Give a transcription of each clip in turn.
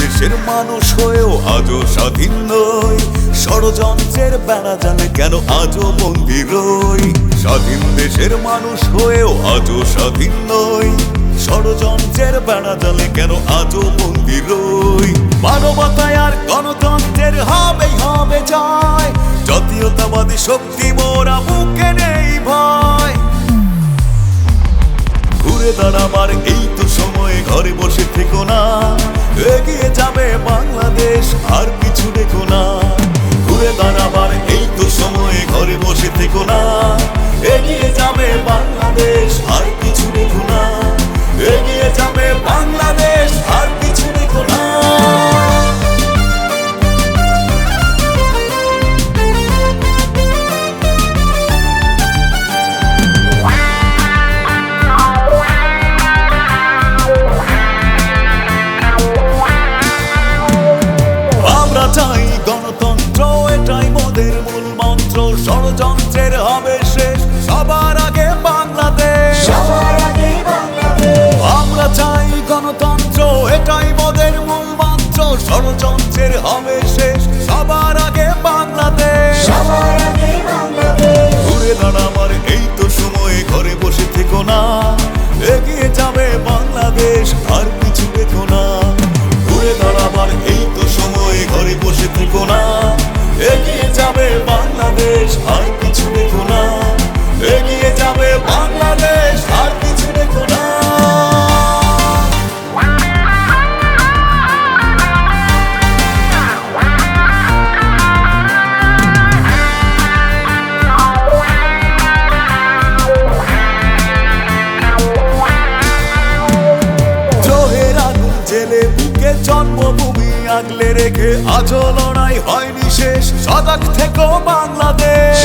দেশের মানুষ হয়েও আজও স্বাধীন নই, ষড়যন্ত্রের বেড়া জানে কেন আজও বন্দি রই। স্বাধীন দেশের মানুষ হয়েও আজও স্বাধীন নই ষড়যন্ত্রের বেড়া জালে কেন আজও বন্দি রই? মানবতায় আর গণতন্ত্রের হবেই হবে জয়। জাতীয়তাবাদী শক্তি মোরা বুকে নেই ভয়। ঘুরে দাঁড়াবার এই তো সময় ঘরে বসে থেকো না। এগিয়ে যাবে বাংলাদেশ, আর কিছু দেখো না। ঘুরে দাঁড়াবার এই তো সময় ঘরে বসে থেকো না। এগিয়ে যাবে বাংলাদেশ, আর মূল মন্ত্র ষড়যন্ত্রের হবে শেষ। সবার আগে বাংলাদেশ। আমরা চাই গণতন্ত্র এটাই মোদের মূল মন্ত্র। ষড়যন্ত্রের হবে শেষ। সবার আগে বাংলাদেশ। ঘুরে দাঁড়াবার এই তো সময় ঘরে বসে থেকো না। এগিয়ে যাবে বাংলাদেশ আর আগলে রেখে আজও লড়াই হয়নি শেষ। সজাগ থেকো বাংলাদেশ।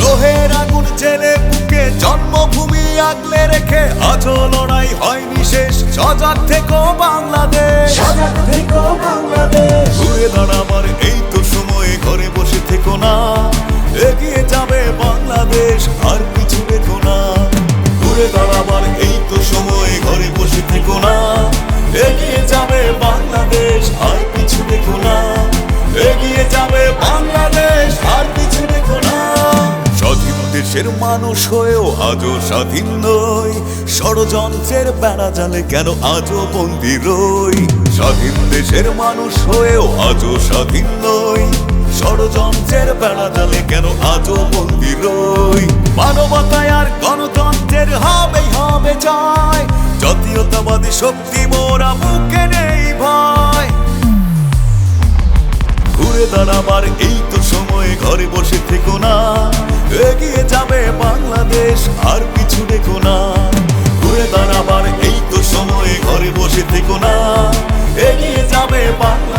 লোহের আগুন জেলে বুকে জন্মভূমি আগলে রেখে আজও লড়াই হয়নি শেষ। সজাগ থেকো বাংলাদেশ। ঘুরে দেশের মানুষ হয়েও আজও স্বাধীন নই। ষড়যন্ত্রের বেড়া জালে কেন আজও বন্দি রই? স্বাধীন দেশের মানুষ হয়েও আজও স্বাধীন নই। ষড়যন্ত্রের বেড়া জালে কেন আজও বন্দি রই? মানবতায় আর গণতন্ত্রের হবেই হবে জয়। জাতীয়তাবাদী শক্তি মোরা বুকে নেই ভয়। ঘুরে দাঁড়াবার এই তো সময় ঘরে বসে থেকো না। এগিয়ে যাবে বাংলাদেশ, আর কিছু দেখো না। ঘুরে দাঁড়াবার এই তো সময়ে ঘরে বসে থেকো না। এগিয়ে যাবে বাংলাদেশ।